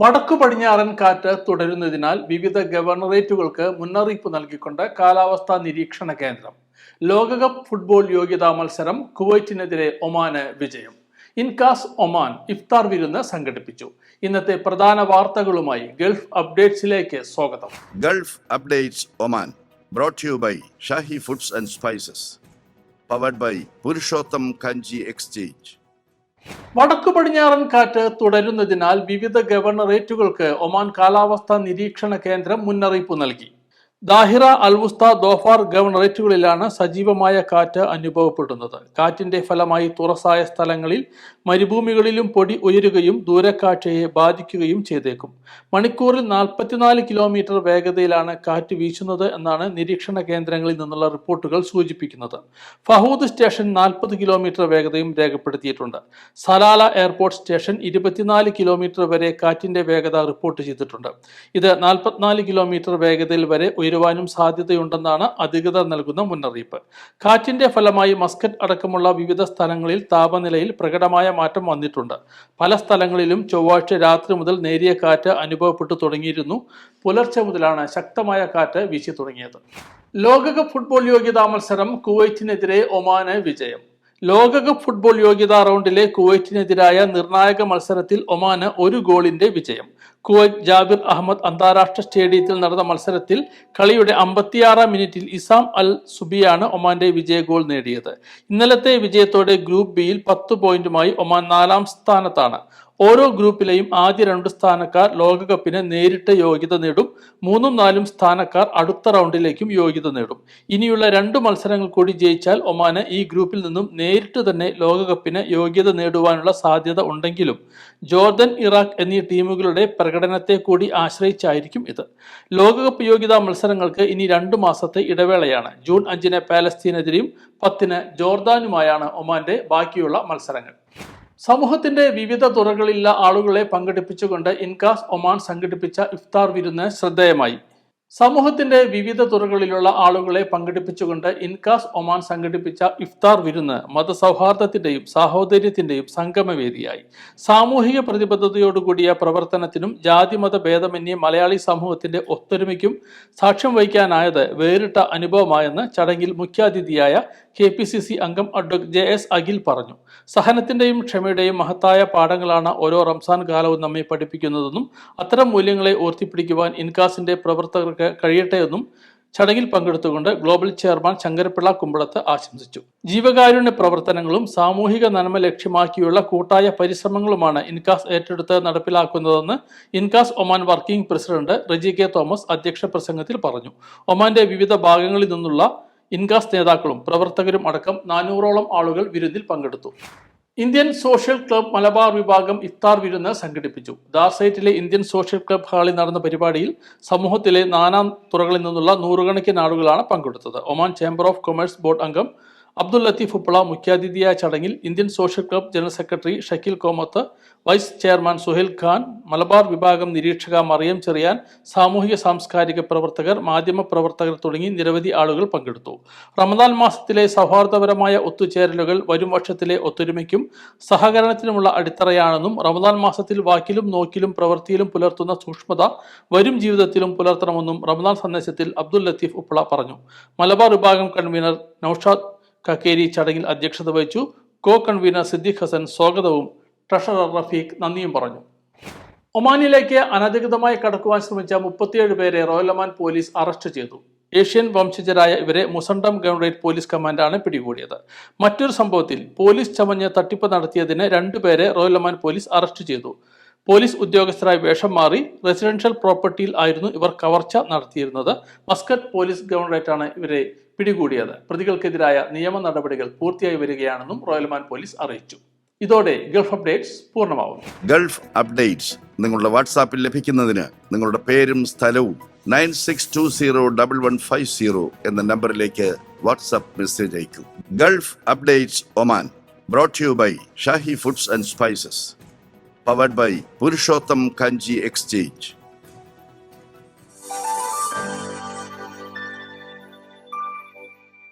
വടക്കു പടിഞ്ഞാറൻ കാറ്റ് തുടരുന്നതിനാൽ വിവിധ ഗവർണറേറ്റുകൾക്ക് മുന്നറിയിപ്പ് നൽകിക്കൊണ്ട് കാലാവസ്ഥാ നിരീക്ഷണ കേന്ദ്രം. ലോകകപ്പ് ഫുട്ബോൾ യോഗ്യതാ മത്സരം കുവൈറ്റിനെതിരെ ഒമാന് വിജയം. ഇൻകാസ് ഒമാൻ ഇഫ്താർ വിരുന്ന് സംഘടിപ്പിച്ചു. ഇന്നത്തെ പ്രധാന വാർത്തകളുമായി ഗൾഫ് അപ്ഡേറ്റ്സിലേക്ക് സ്വാഗതം. Gulf updates Oman brought to you by foods and spices powered by Purushottam Kanji exchange. വടക്കു പടിഞ്ഞാറൻ കാറ്റ് തുടരുന്നതിനാൽ വിവിധ ഗവർണറേറ്റുകൾക്ക് ഒമാൻ കാലാവസ്ഥാ നിരീക്ഷണ കേന്ദ്രം മുന്നറിയിപ്പ് നൽകി. ദാഹിറ അൽവുസ്ത ദോഫാർ ഗവർണറേറ്റുകളിലാണ് സജീവമായ കാറ്റ് അനുഭവപ്പെടുന്നത്. കാറ്റിന്റെ ഫലമായി തുറസായ സ്ഥലങ്ങളിൽ മരുഭൂമികളിലും പൊടി ഉയരുകയും ദൂരക്കാഴ്ചയെ ബാധിക്കുകയും ചെയ്തേക്കും. മണിക്കൂറിൽ നാൽപ്പത്തിനാല് കിലോമീറ്റർ വേഗതയിലാണ് കാറ്റ് വീശുന്നത് എന്നാണ് നിരീക്ഷണ കേന്ദ്രങ്ങളിൽ നിന്നുള്ള റിപ്പോർട്ടുകൾ സൂചിപ്പിക്കുന്നത്. ഫഹൂദ് സ്റ്റേഷൻ നാൽപ്പത് കിലോമീറ്റർ വേഗതയും രേഖപ്പെടുത്തിയിട്ടുണ്ട്. സലാല എയർപോർട്ട് സ്റ്റേഷൻ ഇരുപത്തിനാല് കിലോമീറ്റർ വരെ കാറ്റിന്റെ വേഗത റിപ്പോർട്ട് ചെയ്തിട്ടുണ്ട്. ഇത് നാൽപ്പത്തിനാല് കിലോമീറ്റർ വേഗതയിൽ വരെ ഉയരുവാനും സാധ്യതയുണ്ടെന്നാണ് അധികൃതർ നൽകുന്ന മുന്നറിയിപ്പ്. കാറ്റിന്റെ ഫലമായി മസ്കറ്റ് അടക്കമുള്ള വിവിധ സ്ഥലങ്ങളിൽ താപനിലയിൽ പ്രകടമായ മാറ്റം വന്നിട്ടുണ്ട്. പല സ്ഥലങ്ങളിലും ചൊവ്വാഴ്ച രാത്രി മുതൽ നേരിയ കാറ്റ് അനുഭവപ്പെട്ടു തുടങ്ങിയിരുന്നു. പുലർച്ചെ മുതലാണ് ശക്തമായ കാറ്റ് വീശി തുടങ്ങിയത്. ലോകകപ്പ് ഫുട്ബോൾ യോഗ്യതാ മത്സരം കുവൈറ്റിനെതിരെ ഒമാന് വിജയം. ലോകകപ്പ് ഫുട്ബോൾ യോഗ്യതാ റൗണ്ടിലെ കുവൈറ്റിനെതിരായ നിർണായക മത്സരത്തിൽ ഒമാന് ഒരു ഗോളിന്റെ വിജയം. കുവൈറ്റ് ജാബിർ അഹമ്മദ് അന്താരാഷ്ട്ര സ്റ്റേഡിയത്തിൽ നടന്ന മത്സരത്തിൽ കളിയുടെ അമ്പത്തിയാറാം മിനിറ്റിൽ ഇസാം അൽ സുബിയാണ് ഒമാന്റെ വിജയ ഗോൾ നേടിയത്. ഇന്നലത്തെ വിജയത്തോടെ ഗ്രൂപ്പ് ബിയിൽ പത്ത് പോയിന്റുമായി ഒമാൻ നാലാം സ്ഥാനത്താണ്. ഓരോ ഗ്രൂപ്പിലെയും ആദ്യ രണ്ട് സ്ഥാനക്കാർ ലോകകപ്പിന് നേരിട്ട് യോഗ്യത നേടും. മൂന്നും നാലും സ്ഥാനക്കാർ അടുത്ത റൗണ്ടിലേക്കും യോഗ്യത നേടും. ഇനിയുള്ള രണ്ട് മത്സരങ്ങൾ കൂടി ജയിച്ചാൽ ഒമാന് ഈ ഗ്രൂപ്പിൽ നിന്നും നേരിട്ട് തന്നെ ലോകകപ്പിന് യോഗ്യത നേടുവാനുള്ള സാധ്യത ഉണ്ടെങ്കിലും ജോർദൻ ഇറാഖ് എന്നീ ടീമുകളുടെ പ്രകടനത്തെ കൂടി ആശ്രയിച്ചായിരിക്കും ഇത്. ലോകകപ്പ് യോഗ്യതാ മത്സരങ്ങൾക്ക് ഇനി രണ്ട് മാസത്തെ ഇടവേളയാണ്. ജൂൺ അഞ്ചിന് പാലസ്തീനെതിരെയും പത്തിന് ജോർദാനുമായാണ് ഒമാന്റെ ബാക്കിയുള്ള മത്സരങ്ങൾ. സമൂഹത്തിന്റെ വിവിധ തുറകളിലുള്ള ആളുകളെ പങ്കെടുപ്പിച്ചുകൊണ്ട് ഇൻകാസ് ഒമാൻ സംഘടിപ്പിച്ച ഇഫ്താർ വിരുന്ന് ശ്രദ്ധേയമായി. സമൂഹത്തിന്റെ വിവിധ തുറകളിലുള്ള ആളുകളെ പങ്കെടുപ്പിച്ചുകൊണ്ട് ഇൻകാസ് ഒമാൻ സംഘടിപ്പിച്ച ഇഫ്താർ വിരുന്ന് മതസൗഹാർദ്ദത്തിന്റെയും സാഹോദര്യത്തിന്റെയും സംഗമവേദിയായി. സാമൂഹിക പ്രതിബദ്ധതയോടുകൂടിയ പ്രവർത്തനത്തിനും ജാതിമത ഭേദമന്യേ മലയാളി സമൂഹത്തിന്റെ ഒത്തൊരുമയ്ക്കും സാക്ഷ്യം വഹിക്കാനായത് വേറിട്ട അനുഭവമായെന്ന് ചടങ്ങിൽ മുഖ്യാതിഥിയായ കെ പി സി സി അംഗം അഡ്വക് ജെ എസ് അഖിൽ പറഞ്ഞു. സഹനത്തിന്റെയും ക്ഷമയുടെയും മഹത്തായ പാഠങ്ങളാണ് ഓരോ റംസാൻ കാലവും നമ്മെ പഠിപ്പിക്കുന്നതെന്നും അത്തരം മൂല്യങ്ങളെ ഓർത്തിപ്പിടിക്കുവാൻ ഇൻകാസിന്റെ പ്രവർത്തകർക്ക് കഴിയട്ടെ എന്നും ചടങ്ങിൽ പങ്കെടുത്തുകൊണ്ട് ഗ്ലോബൽ ചെയർമാൻ ശങ്കരപിള്ള കുമ്പളത്ത് ആശംസിച്ചു. ജീവകാരുണ്യ പ്രവർത്തനങ്ങളും സാമൂഹിക നന്മ ലക്ഷ്യമാക്കിയുള്ള കൂട്ടായ പരിശ്രമങ്ങളുമാണ് ഇൻകാസ് ഏറ്റെടുത്ത് നടപ്പിലാക്കുന്നതെന്ന് INCAS Oman working president Reji K Thomas അധ്യക്ഷ പ്രസംഗത്തിൽ പറഞ്ഞു. ഒമാന്റെ വിവിധ ഭാഗങ്ങളിൽ നിന്നുള്ള ഇൻകാസ് നേതാക്കളും പ്രവർത്തകരും അടക്കം നാനൂറോളം ആളുകൾ വിരുന്നിൽ പങ്കെടുത്തു. ഇന്ത്യൻ സോഷ്യൽ ക്ലബ് മലബാർ വിഭാഗം ഇഫ്താർ വിരുന്ന് സംഘടിപ്പിച്ചു. ദാർസൈറ്റിലെ ഇന്ത്യൻ സോഷ്യൽ ക്ലബ് ഹാളിൽ നടന്ന പരിപാടിയിൽ സമൂഹത്തിലെ നാനാം തുറകളിൽ നിന്നുള്ള നൂറുകണക്കിന് ആളുകളാണ് പങ്കെടുത്തത്. Oman chamber of commerce board അംഗം അബ്ദുൽ ലത്തീഫ് ഉപ്പള മുഖ്യാതിഥിയായ ചടങ്ങിൽ Indian social club general secretary Shakeel Komath vice chairman Suhail Khan Malabar വിഭാഗം നിരീക്ഷക മറിയം ചെറിയാൻ സാമൂഹിക സാംസ്കാരിക പ്രവർത്തകർ മാധ്യമ പ്രവർത്തകർ തുടങ്ങി നിരവധി ആളുകൾ പങ്കെടുത്തു. റമദാൻ മാസത്തിലെ സൗഹാർദ്ദപരമായ ഒത്തുചേരലുകൾ വരും വർഷത്തിലെ ഒത്തൊരുമയ്ക്കും സഹകരണത്തിനുമുള്ള അടിത്തറയാണെന്നും റമദാൻ മാസത്തിൽ വാക്കിലും നോക്കിലും പ്രവൃത്തിയിലും പുലർത്തുന്ന സൂക്ഷ്മത വരും ജീവിതത്തിലും പുലർത്തണമെന്നും റമദാൻ സന്ദേശത്തിൽ അബ്ദുൽ ലത്തീഫ് ഉപ്പള പറഞ്ഞു. മലബാർ വിഭാഗം കൺവീനർ നൌഷാദ് കക്കേരി ചടങ്ങിൽ അധ്യക്ഷത വഹിച്ചു കോ കൺവീനർ സിദ്ദിഖ് ഹസൻ സ്വാഗതവും ട്രഷറർ റഫീഖ് നന്ദിയും പറഞ്ഞു. ഒമാനിലേക്ക് അനധികൃതമായി കടക്കുവാൻ ശ്രമിച്ച മുപ്പത്തിയേഴ് പേരെ റോയൽ ഒമാൻ പോലീസ് അറസ്റ്റ് ചെയ്തു. ഏഷ്യൻ വംശജരായ ഇവരെ മുസണ്ടം ഗവൺറേറ്റ് പോലീസ് കമാൻഡാണ് പിടികൂടിയത്. മറ്റൊരു സംഭവത്തിൽ പോലീസ് ചമഞ്ഞ് തട്ടിപ്പ് നടത്തിയതിന് രണ്ടുപേരെ റോയൽ ഒമാൻ പോലീസ് അറസ്റ്റ് ചെയ്തു. പോലീസ് ഉദ്യോഗസ്ഥരായി വേഷം മാറി റെസിഡൻഷ്യൽ പ്രോപ്പർട്ടിയിൽ ആയിരുന്നു ഇവർ കവർച്ച നടത്തിയിരുന്നത്. മസ്കറ്റ് പോലീസ് ഗവൺറേറ്റാണ് ഇവരെ പിടികൂടിയത്. പ്രതികൾക്കെതിരായ നിയമ നടപടികൾ പൂർത്തിയായി വരികയാണെന്നും റോയൽമാൻ പോലീസ് അറിയിച്ചു. ഇതോടെ ഗൾഫ് അപ്ഡേറ്റ്സ് പൂർണമാവുന്നു ഗൾഫ് അപ്ഡേറ്റ്സ് നിങ്ങളുടെ വാട്സാപ്പിൽ ലഭിക്കുന്നതിന് നിങ്ങളുടെ പേരും സ്ഥലവും nine six two zero double one five zero എന്ന നമ്പറിലേക്ക് WhatsApp message അയക്കൂ. Gulf updates Oman brought you by Shahi foods and spices powered by Purushottam Kanji exchange